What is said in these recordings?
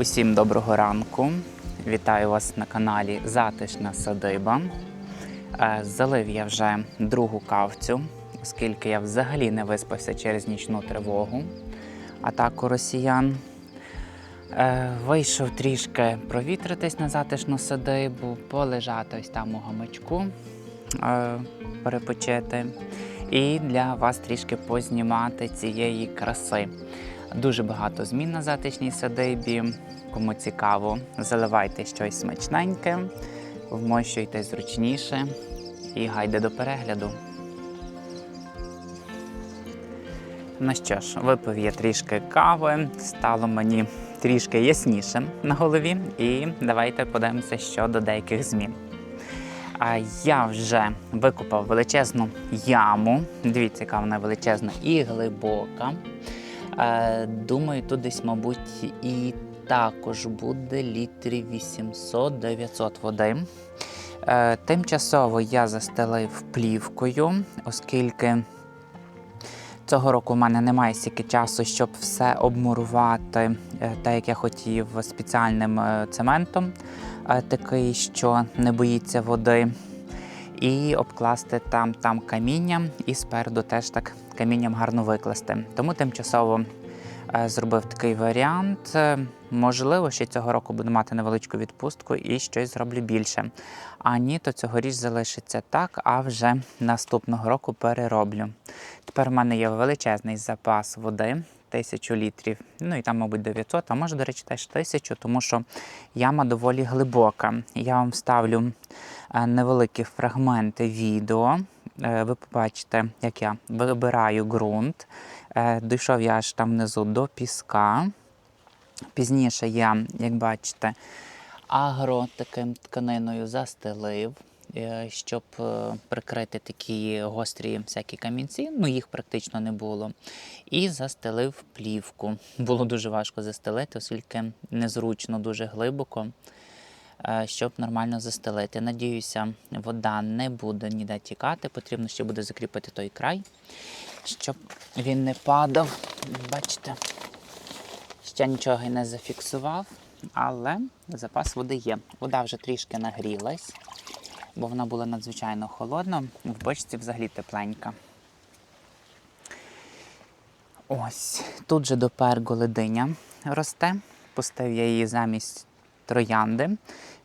Усім доброго ранку. Вітаю вас на каналі Затишна садиба. Е, Залив я вже другу кавцю, оскільки я взагалі не виспався через нічну тривогу, атаку росіян. Е, Вийшов трішки провітритись на затишну садибу, полежати ось там у гамачку, е, перепочити. І для вас трішки познімати цієї краси. Дуже багато змін на затишній садибі. Кому цікаво, заливайте щось смачненьке, вмощуйте зручніше і гайде до перегляду. Ну що ж, випив я трішки кави, стало мені трішки ясніше на голові, і давайте подивимося щодо деяких змін. А я вже викопав величезну яму. Дивіться, яка вона величезна і глибока. Е, Думаю, тут десь, мабуть, і також буде літрів 800-900 води. Е, Тимчасово я застелив плівкою, оскільки цього року в мене немає стільки часу, щоб все обмурувати, е, так як я хотів спеціальним цементом, такий, що не боїться води. І обкласти там, там камінням, і спереду теж так камінням гарно викласти. Тому тимчасово е, зробив такий варіант. Е, Можливо, ще цього року буду мати невеличку відпустку і щось зроблю більше. А ні, то цьогоріч залишиться так, а вже наступного року перероблю. Тепер у мене є величезний запас води. Тисячу літрів, ну і там, мабуть, 900, а може, до речі, теж тисячу, тому що яма доволі глибока. Я вам ставлю е, невеликі фрагменти відео. Е, Ви побачите, як я вибираю ґрунт. Е, Дійшов я аж там внизу до піска. Пізніше я, як бачите, агро таким тканиною застелив, е, щоб прикрити такі гострі всякі камінці. Ну, їх практично не було. І застелив плівку. Було дуже важко застелити, оскільки незручно, дуже глибоко, щоб нормально застелити. Надіюся, вода не буде ніде тікати. Потрібно ще буде закріпити той край, щоб він не падав. Бачите? Ще нічого не зафіксував, але запас води є. Вода вже трішки нагрілась, бо вона була надзвичайно холодна, в бочці взагалі тепленька. Ось, тут же до перголи диня росте. Пустив я її замість троянди,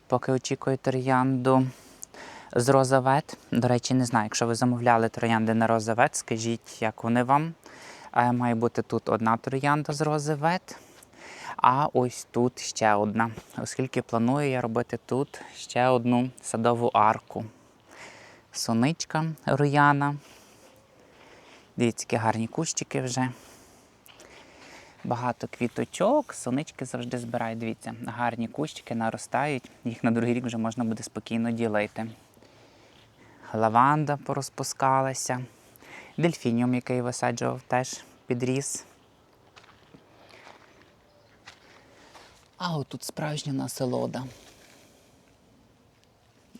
поки очікую троянду з розавет. До речі, не знаю, якщо ви замовляли троянди на розавет, скажіть, як вони вам. Е, Має бути тут одна троянда з розавет. А ось тут ще одна, оскільки планую я робити тут ще одну садову арку. Соничка руяна. Дивіться, які гарні кущики вже. Багато квіточок, сонички завжди збирають. Дивіться, гарні кущики наростають, їх на другий рік вже можна буде спокійно ділити. Лаванда порозпускалася. Дельфініум, який висаджував, теж підріс. А отут справжня насолода.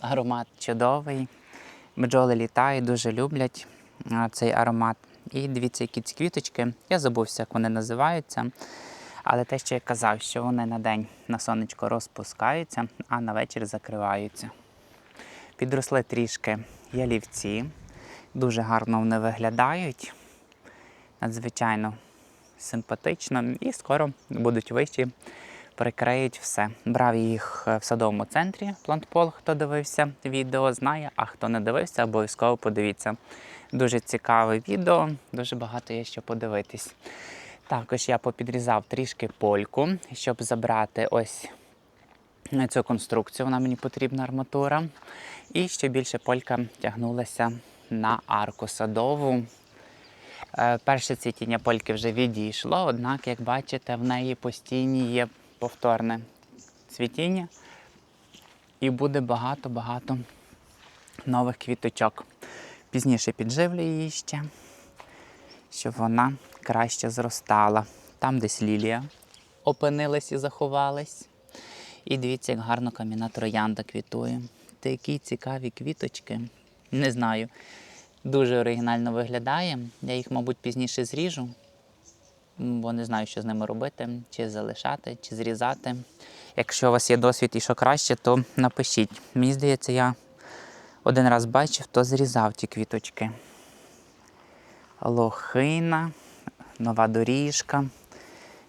Аромат чудовий. Бджоли літають, дуже люблять цей аромат. І дивіться, які ці квіточки. Я забувся, як вони називаються. Але те, що я казав, що вони на день на сонечко розпускаються, а на вечір закриваються. Підросли трішки ялівці. Дуже гарно вони виглядають. Надзвичайно симпатично. І скоро будуть вищі, прикриють все. Брав їх в садовому центрі Плантпол, хто дивився відео, знає, а хто не дивився, обов'язково подивіться. Дуже цікаве відео, дуже багато є що подивитись. Також я попідрізав трішки польку, щоб забрати ось цю конструкцію. Вона мені потрібна арматура. І ще більше полька тягнулася на арку садову. Е, Перше цвітіння польки вже відійшло, однак, як бачите, в неї постійні є повторне цвітіння. І буде багато-багато нових квіточок. Пізніше підживлю її ще, щоб вона краще зростала. Там десь лілія опинилась і заховалась. І дивіться, як гарно кам'яна троянда квітує. Такі цікаві квіточки. Не знаю. Дуже оригінально виглядає. Я їх, мабуть, пізніше зріжу. бо не знаю, що з ними робити, чи залишати, чи зрізати. Якщо у вас є досвід і що краще, то напишіть. Мені здається, я один раз бачив, то зрізав ті квіточки. Лохина, нова доріжка.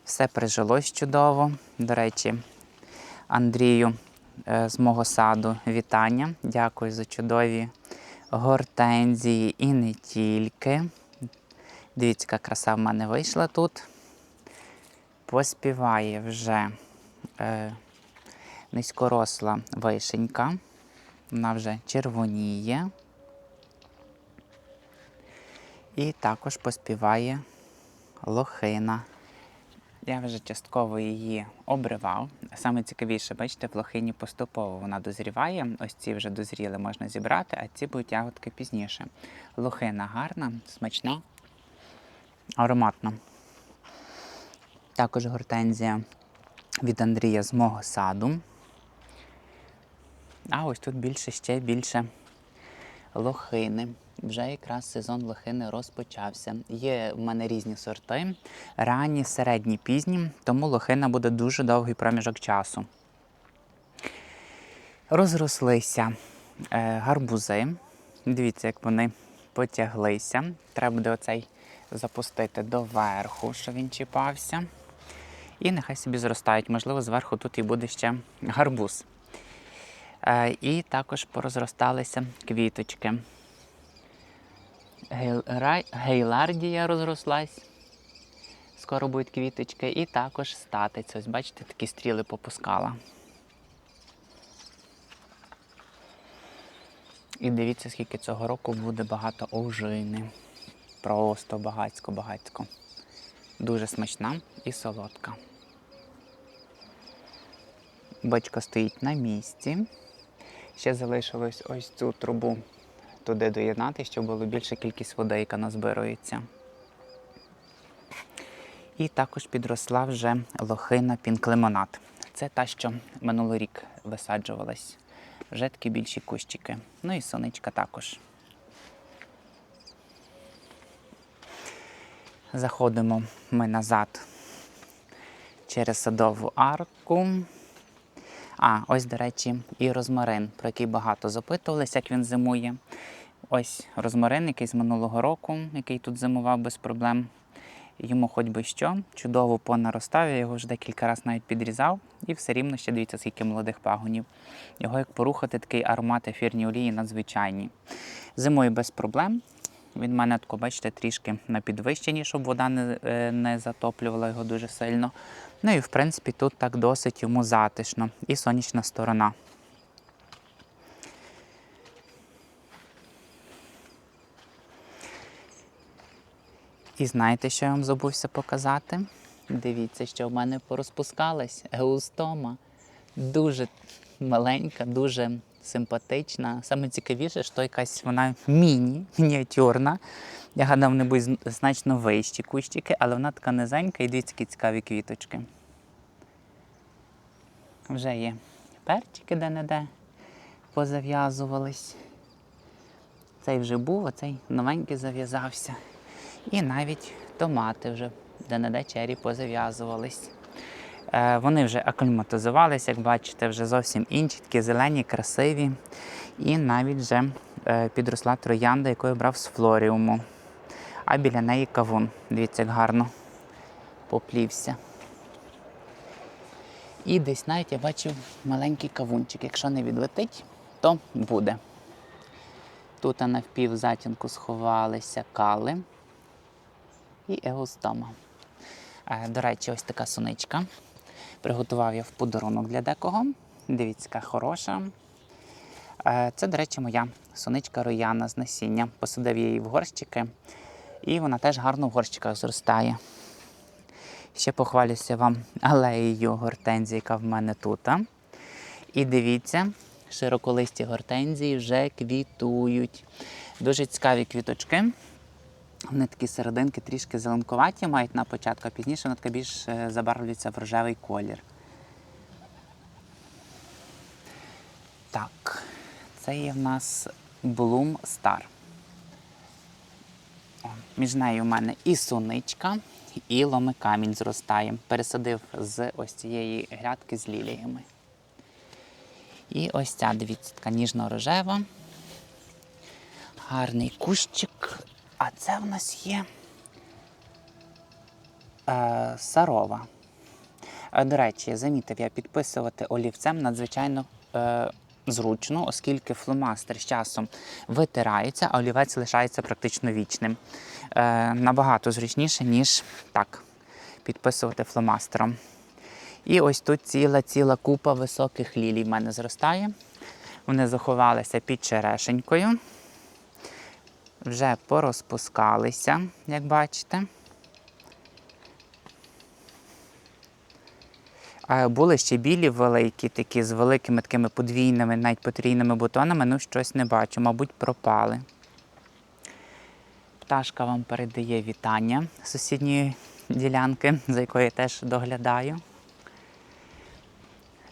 Все прижилось чудово. До речі, Андрію е, з мого саду вітання. Дякую за чудові гортензії і не тільки. Дивіться, яка краса в мене вийшла тут. Поспіває вже е, низькоросла вишенька. Вона вже червоніє. І також поспіває лохина. Я вже частково її обривав. Саме цікавіше, бачите, в лохині поступово вона дозріває. Ось ці вже дозріли, можна зібрати, а ці будуть ягодки пізніше. Лохина гарна, смачна, ароматна. Також гортензія від Андрія з мого саду. А ось тут більше ще більше лохини. Вже якраз сезон лохини розпочався. Є в мене різні сорти, ранні, середні, пізні, тому лохина буде дуже довгий проміжок часу. Розрослися е, гарбузи. Дивіться, як вони потяглися. Треба буде оцей запустити доверху, щоб він чіпався. І нехай собі зростають. Можливо, зверху тут і буде ще гарбуз. Е, і також порозросталися квіточки. Гейлардія розрослась. Скоро будуть квіточки. І також статець. Ось бачите, такі стріли попускала. І дивіться, скільки цього року буде багато ожини. Просто багацько-багацько. Дуже смачна і солодка. Бочка стоїть на місці. Ще залишилось ось цю трубу туди доєднати, щоб було більша кількість води, яка назбирується. І також підросла вже лохина пінклемонат. Це та, що минулий рік висаджувалась. Вже такі більші кущики. Ну і сонечка також. Заходимо ми назад через садову арку. А, ось, до речі, і розмарин, про який багато запитувалися, як він зимує. Ось розмарин, який з минулого року, який тут зимував без проблем. Йому хоч би що, чудово понаростав, я його вже декілька разів навіть підрізав, і все рівно ще дивіться, скільки молодих пагонів. Його як порухати, такий аромат ефірні олії надзвичайні. Зимою без проблем. Він в мене бачите, трішки на підвищенні, щоб вода не, е, не затоплювала його дуже сильно. Ну і в принципі тут так досить йому затишно. І сонячна сторона. І знаєте, що я вам забувся показати? Дивіться, що в мене порозпускалась геустома. Дуже маленька, дуже симпатична. Саме цікавіше, що якась вона міні, мініатюрна. Я гадав, вони будуть значно вищі кущики, але вона така низенька і дивіться, які цікаві квіточки. Вже є перчики де-не-де позав'язувались. Цей вже був, а цей новенький зав'язався. І навіть томати вже де-не-де чері позав'язувались. Е, вони вже акліматизувалися, як бачите, вже зовсім інші, такі зелені, красиві. І навіть вже е, підросла троянда, яку я брав з флоріуму. А біля неї кавун. Дивіться, як гарно поплівся. І десь навіть я бачив маленький кавунчик. Якщо не відлетить, то буде. Тут на впів затінку сховалися кали і егостома. Е, До речі, ось така суничка. Приготував я в подарунок для декого. Дивіться, яка хороша. Е, Це, до речі, моя суничка рояна з насіння. Посадив її в горщики, і вона теж гарно в горщиках зростає. Ще похвалюся вам алеєю гортензії, яка в мене тут. І дивіться, широколисті гортензії вже квітують. Дуже цікаві квіточки. Вони такі серединки трішки зеленкуваті мають на початку, а пізніше вони така більш е, забарвлюється в рожевий колір. Так, це є в нас Bloom Star. Між нею у мене і суничка, і ломикамінь зростає. Пересадив з ось цієї грядки з ліліями. І ось ця, дивіться, така ніжно-рожева. Гарний кущик. А це в нас є е, сарова. Е, До речі, замітив я підписувати олівцем надзвичайно е, зручно, оскільки фломастер з часом витирається, а олівець лишається практично вічним. Е, набагато зручніше, ніж так, підписувати фломастером. І ось тут ціла ціла купа високих лілій в мене зростає. Вони заховалися під черешенькою. Вже порозпускалися, як бачите. Були ще білі великі, такі з великими такими подвійними, навіть потрійними бутонами, ну щось не бачу, мабуть, пропали. Пташка вам передає вітання сусідньої ділянки, за якою я теж доглядаю.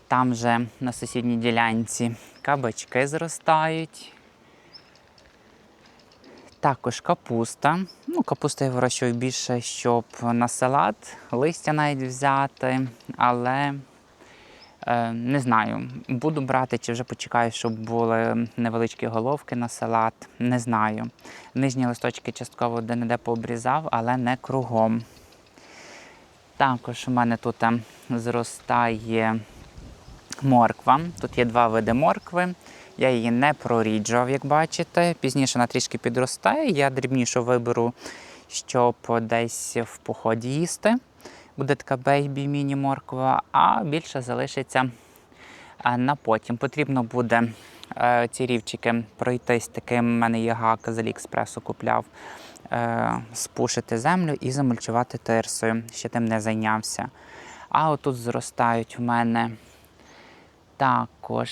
Там же на сусідній ділянці кабачки зростають. Також капуста. Ну, капусту я вирощую більше, щоб на салат, листя навіть взяти, але е, не знаю, буду брати чи вже почекаю, щоб були невеличкі головки на салат. Не знаю. Нижні листочки частково де-не-де пообрізав, але не кругом. Також у мене тут е, зростає морква. Тут є два види моркви. Я її не проріджував, як бачите. Пізніше вона трішки підростає. Я дрібнішу виберу, щоб десь в поході їсти. Буде така бейбі міні-морква, а більше залишиться е, на потім. Потрібно буде е, ці рівчики пройтись таким, в мене є гак з Аліекспресу купляв, е, спушити землю і замульчувати тирсою. Ще тим не зайнявся. А отут зростають в мене також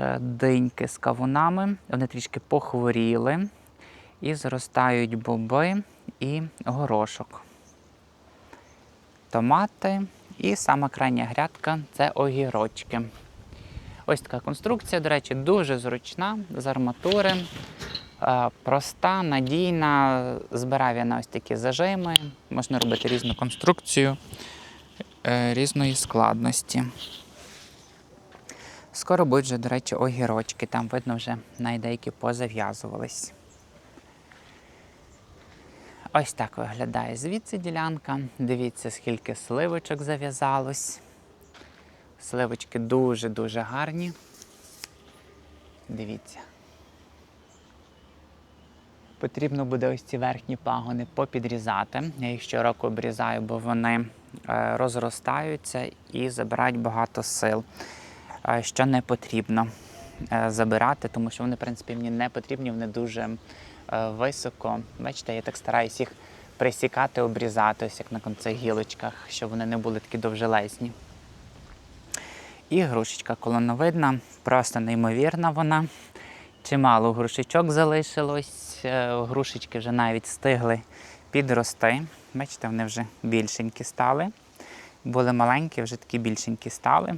е, диньки з кавунами. Вони трішки похворіли. І зростають боби і горошок. Томати. І сама крайня грядка це огірочки. Ось така конструкція, до речі, дуже зручна з арматури. Е, Проста, надійна, збирав я на ось такі зажими. Можна робити різну конструкцію е, різної складності. Скоро будуть вже, до речі, огірочки. Там видно вже навіть деякі позав'язувались. Ось так виглядає звідси ділянка. Дивіться, скільки сливочок зав'язалось. Сливочки дуже-дуже гарні. Дивіться. Потрібно буде ось ці верхні пагони попідрізати. Я їх щороку обрізаю, бо вони е, розростаються і забирають багато сил, що не потрібно е, забирати, тому що вони, в принципі, мені не потрібні, вони дуже е, високо. Бачите, я так стараюсь їх присікати, обрізати, ось як на цих гілочках, щоб вони не були такі довжелезні. І грушечка колоновидна, просто неймовірна вона. Чимало грушечок залишилось. е, Грушечки вже навіть встигли підрости. Бачите, вони вже більшенькі стали. Були маленькі, вже такі більшенькі стали.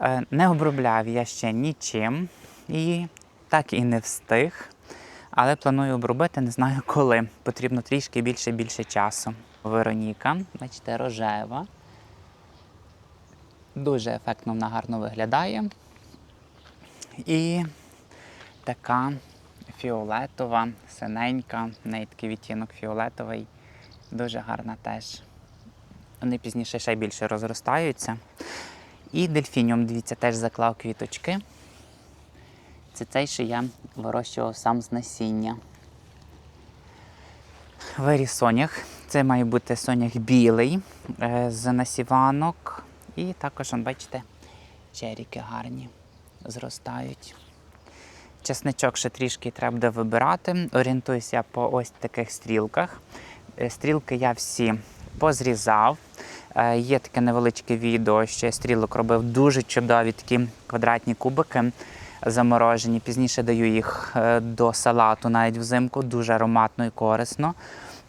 Е, Не обробляв я ще нічим і так і не встиг. Але планую обробити, не знаю коли. Потрібно трішки більше більше часу. Вероніка, бачите, рожева. Дуже ефектно вона гарно виглядає. І така фіолетова, синенька, в неї такий відтінок фіолетовий, дуже гарна теж. Вони пізніше ще більше розростаються. І дельфініум, дивіться, теж заклав квіточки. Це цей, що я вирощував сам з насіння. Виріс сонях. Це має бути сонях білий е, з насіванок. І також, бачите, черіки гарні зростають. Чесничок ще трішки треба буде вибирати. Орієнтуюся по ось таких стрілках. Е, Стрілки я всі позрізав. Е, Є таке невеличке відео, що я стрілок робив дуже чудові такі квадратні кубики заморожені. Пізніше даю їх е, до салату навіть взимку, дуже ароматно і корисно.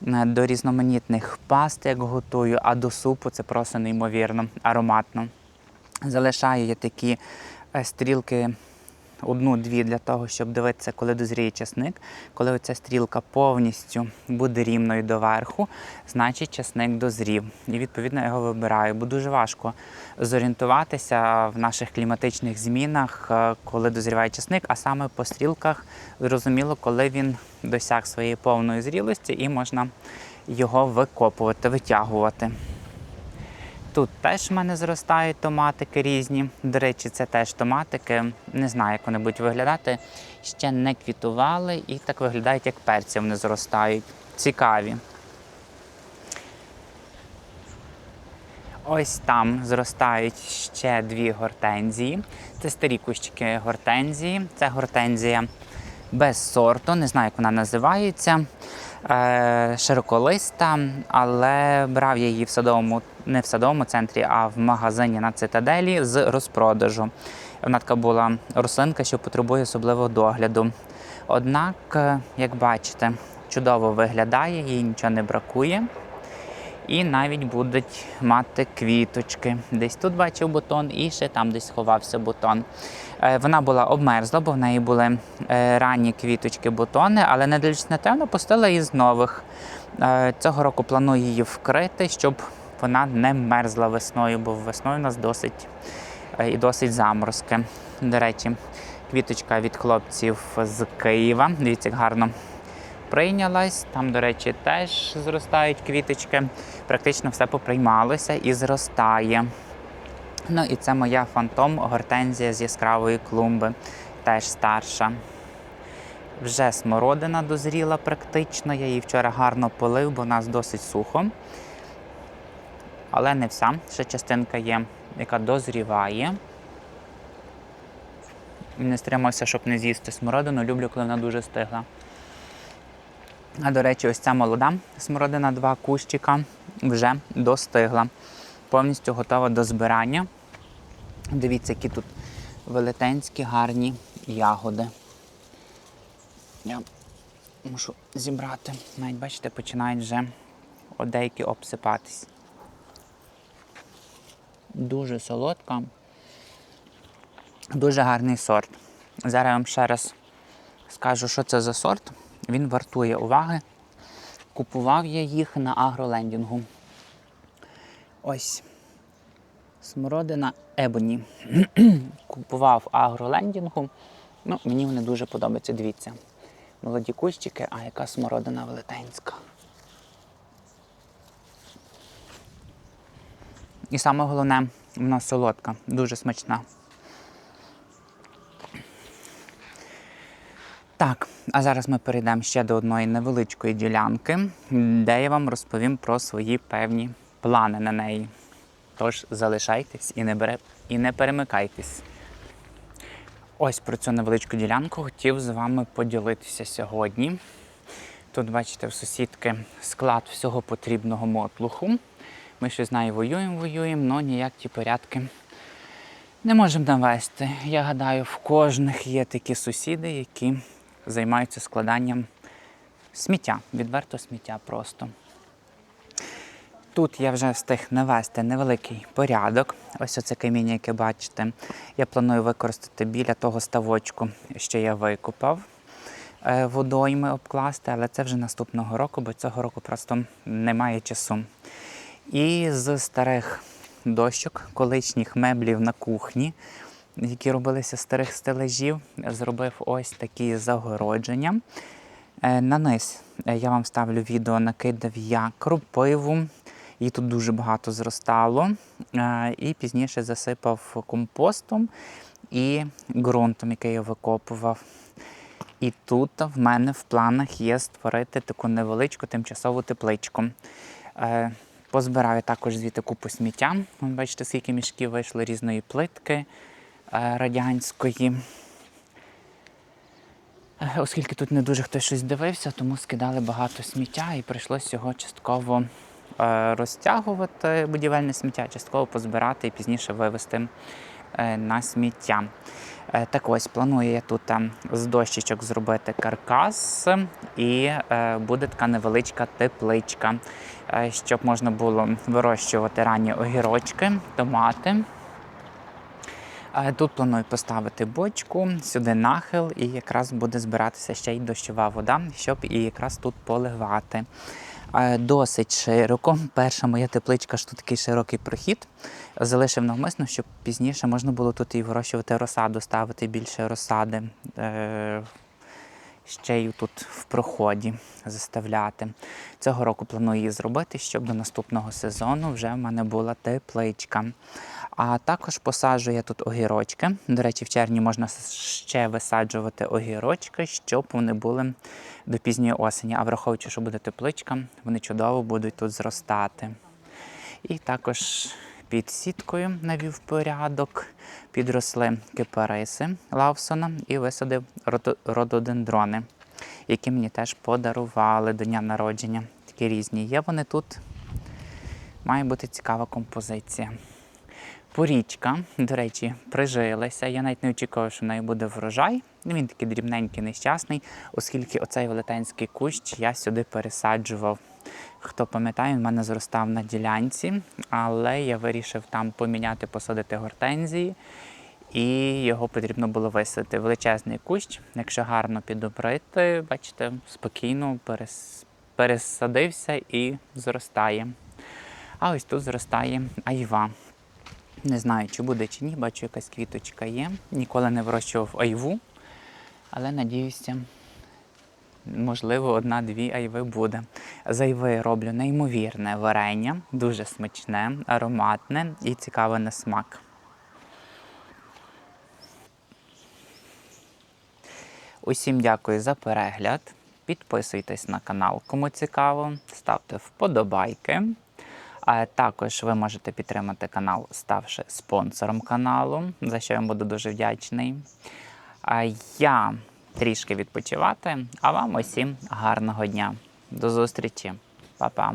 Е, До різноманітних паст, як готую, а до супу це просто неймовірно ароматно. Залишаю я такі стрілки одну-дві для того, щоб дивитися, коли дозріє часник. Коли оця стрілка повністю буде рівною доверху, значить часник дозрів. І відповідно його вибираю, бо дуже важко зорієнтуватися в наших кліматичних змінах, е, коли дозріває часник, а саме по стрілках зрозуміло, коли він досяг своєї повної зрілості і можна його викопувати, витягувати. Тут теж в мене зростають томатики різні. До речі, це теж томатики. Не знаю, як вони будуть виглядати. Ще не квітували і так виглядають, як перці вони зростають. Цікаві. Ось там зростають ще дві гортензії. Це старі кущики гортензії. Це гортензія без сорту, не знаю, як вона називається. Е, широколиста, але брав я її в садовому, не в садовому центрі, а в магазині на цитаделі з розпродажу. Вона така була рослинка, що потребує особливого догляду. Однак, е, як бачите, чудово виглядає, їй нічого не бракує. І навіть будуть мати квіточки. Десь тут бачив бутон, і ще там десь сховався бутон. Е, Вона була обмерзла, бо в неї були е, ранні квіточки бутони, але не дивлячись на те, вона пустила із нових. Е, Цього року планую її вкрити, щоб вона не мерзла весною, бо весною у нас досить і досить заморозки. До речі, квіточка від хлопців з Києва. Дивіться, як гарно прийнялась. Там, до речі, теж зростають квіточки. Практично все поприймалося і зростає. Ну і це моя фантом гортензія з яскравої клумби, теж старша. Вже смородина дозріла практично. Я її вчора гарно полив, бо в нас досить сухо. Але не вся. Ще частинка є, яка дозріває. Не стримався, щоб не з'їсти смородину. Люблю, коли вона дуже стигла. А до речі, ось ця молода смородина, два кущика вже достигла. Повністю готова до збирання. Дивіться, які тут велетенські гарні ягоди. Я мушу зібрати. Навіть, бачите, починають вже одейки обсипатись. Дуже солодка, дуже гарний сорт. Зараз я вам ще раз скажу, що це за сорт. Він вартує уваги. Купував я їх на агролендінгу. Ось. Смородина Ебоні. Купував агролендінгу. Ну, мені вони дуже подобаються. Дивіться. Молоді кущики, а яка смородина велетенська. І саме головне, вона солодка, дуже смачна. Так, а зараз ми перейдемо ще до одної невеличкої ділянки, де я вам розповім про свої певні плани на неї. Тож залишайтесь і не, бере... і не перемикайтесь. Ось про цю невеличку ділянку хотів з вами поділитися сьогодні. Тут, бачите, в сусідки склад всього потрібного мотлуху. Ми щось з нею воюємо, воюємо, але ніяк ті порядки не можемо навести. Я гадаю, в кожних є такі сусіди, які займаються складанням сміття, відверто сміття просто. Тут я вже встиг навести невеликий порядок. Ось оце каміння, яке бачите. Я планую використати біля того ставочку, що я викопав е, водойми обкласти, але це вже наступного року, бо цього року просто немає часу. І з старих дощок, колишніх меблів на кухні, які робилися з старих стележів, зробив ось такі загородження. Е, На низ е, я вам ставлю відео, накидав я кропиву. Її тут дуже багато зростало. Е, І пізніше засипав компостом і ґрунтом, який я викопував. І тут в мене в планах є створити таку невеличку тимчасову тепличку. Позбираю також звідти купу сміття. Бачите, скільки мішків вийшли різної плитки радянської. Е, Оскільки тут не дуже хтось щось дивився, тому скидали багато сміття і прийшлося його частково е, розтягувати будівельне сміття, частково позбирати і пізніше вивезти е, на сміття. Е, Так ось планую я тут е, з дощечок зробити каркас, і е, буде така невеличка тепличка, е, щоб можна було вирощувати ранні огірочки, томати. Тут планую поставити бочку, сюди нахил, і якраз буде збиратися ще й дощова вода, щоб і якраз тут поливати. Е, Досить широко. Перша моя тепличка ж тут такий широкий прохід. Залишив навмисно, щоб пізніше можна було тут і вирощувати розсаду, ставити більше розсади. Е, ще й тут в проході заставляти. Цього року планую її зробити, щоб до наступного сезону вже в мене була тепличка. А також посаджу я тут огірочки. До речі, в червні можна ще висаджувати огірочки, щоб вони були до пізньої осені. А враховуючи, що буде тепличка, вони чудово будуть тут зростати. І також під сіткою навів порядок, підросли кипариси Лавсона і висадив рододендрони, які мені теж подарували до дня народження. Такі різні є вони тут. Має бути цікава композиція. Порічка, до речі, прижилася. Я навіть не очікував, що в неї буде врожай. Ну, Він такий дрібненький, нещасний, оскільки оцей велетенський кущ я сюди пересаджував. Хто пам'ятає, він в мене зростав на ділянці, але я вирішив там поміняти, посадити гортензії, і його потрібно було висадити. Величезний кущ, якщо гарно підобрити, бачите, спокійно перес... пересадився і зростає. А ось тут зростає айва. Не знаю, чи буде чи ні, бачу, якась квіточка є. Ніколи не вирощував айву, але надіюся, можливо, одна-дві айви буде. З айви роблю неймовірне варення, дуже смачне, ароматне і цікаве на смак. Усім дякую за перегляд. Підписуйтесь на канал, кому цікаво, ставте вподобайки. А також ви можете підтримати канал, ставши спонсором каналу, за що я вам буду дуже вдячний. Я трішки відпочивати, а вам усім гарного дня. До зустрічі, Па-па.